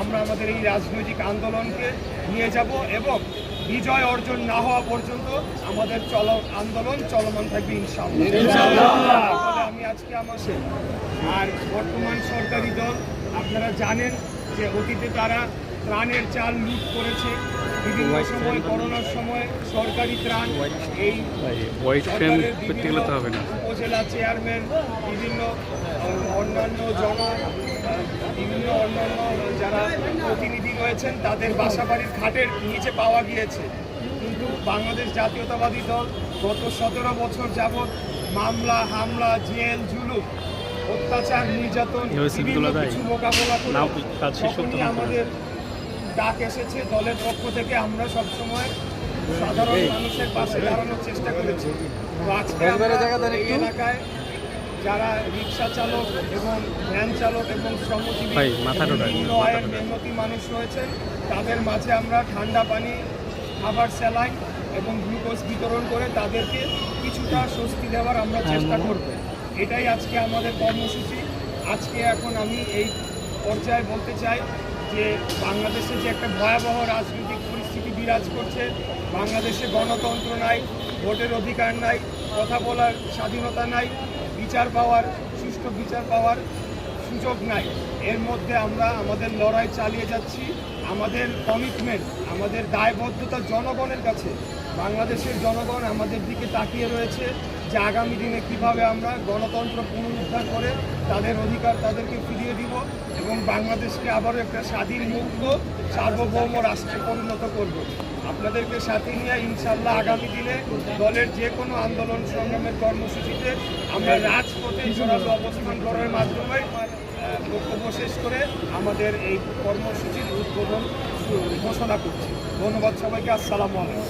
আমরা আমাদের এই রাজনৈতিক আন্দোলনকে নিয়ে যাব এবং বিজয় অর্জন না হওয়া পর্যন্ত আমাদের চল আন্দোলন চলমান থাকবে ইনশাআল্লাহ। আমি আজকে আমার আর বর্তমান সরকারি দল আপনারা জানেন যে অতীতে তারা ত্রাণের চাল লুট করেছে। বিভিন্ন সময় করোনার সময় সরকারি ত্রাণ এই উপজেলা চেয়ারম্যান বিভিন্ন অন্যান্য জন আহ, বিভিন্ন অন্যান্য যারা প্রতিনিধি রয়েছেন তাদের বাসাবাড়ির খাটের নিচে পাওয়া গিয়েছে। কিন্তু বাংলাদেশ জাতীয়তাবাদী দল গত সতেরো বছর যাবৎ মামলা হামলা জেল জুলুম অত্যাচার নির্যাতন কিছু মোকাবেলা করে। আমাদের ডাক এসেছে দলের পক্ষ থেকে। আমরা সবসময় সাধারণ মানুষের পাশে দাঁড়ানোর চেষ্টা করেছি। আজকে এলাকায় যারা রিক্সা চালক এবং ভ্যান চালক এবং শ্রমজীবী নিম্ন আয়ের। মেহনতি মানুষ রয়েছেন তাদের মাঝে আমরা ঠান্ডা পানি খাবার স্যালাইন এবং গ্লুকোজ বিতরণ করে তাদেরকে কিছুটা স্বস্তি দেওয়ার আমরা চেষ্টা করব। এটাই আজকে আমাদের কর্মসূচি। আজকে এখন আমি এই পর্যায়ে বলতে চাই যে বাংলাদেশে যে একটা ভয়াবহ রাজনৈতিক পরিস্থিতি বিরাজ করছে বাংলাদেশে গণতন্ত্র নাই ভোটের অধিকার নাই কথা বলার স্বাধীনতা নাই বিচার পাওয়ার, সুষ্ঠু বিচার পাওয়ার সুযোগ নাই। এর মধ্যে আমরা আমাদের লড়াই চালিয়ে যাচ্ছি। আমাদের কমিটমেন্ট আমাদের দায়বদ্ধতা জনগণের কাছে। বাংলাদেশের জনগণ আমাদের দিকে তাকিয়ে রয়েছে যে আগামী দিনে কীভাবে আমরা গণতন্ত্র পুনরুদ্ধার করে তাদের অধিকার তাদেরকে ফিরিয়ে দিব। এবং বাংলাদেশকে আবারও একটা স্বাধীন মুক্ত, সার্বভৌম রাষ্ট্রে পরিণত করব। আপনাদেরকে সাথে নিয়ে ইনশাল্লাহ আগামী দিনে দলের যে কোনো আন্দোলন সংগ্রামের কর্মসূচিতে আমরা রাজপথে অবস্থান করার মাধ্যমে বক্তব্য শেষ করে আমাদের এই কর্মসূচির উদ্বোধন ঘোষণা করছি ধন্যবাদ সবাইকে আসসালামু আলাইকুম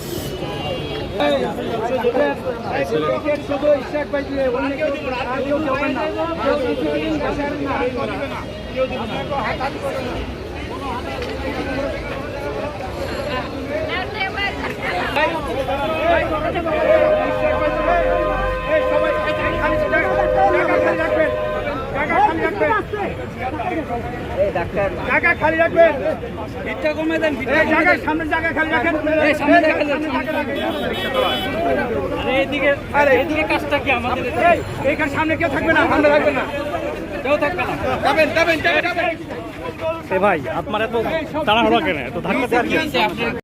জায়গা খালি রাখবেন। ভিড়টা কমে দেন জায়গা সামনে জায়গা খালি রাখেন। এই সামনে জায়গা আরে এইদিকে আরে এইদিকে কাজটা কি আমাদের এইখানে সামনে কেউ থাকবে না সামনে রাখবেন না। কেউ থাকবে না। যাবেন যাবেন যাবেন এ ভাই আপনার এত তাড়াহুড়া কেন? এত ধাক্কা দেওয়ার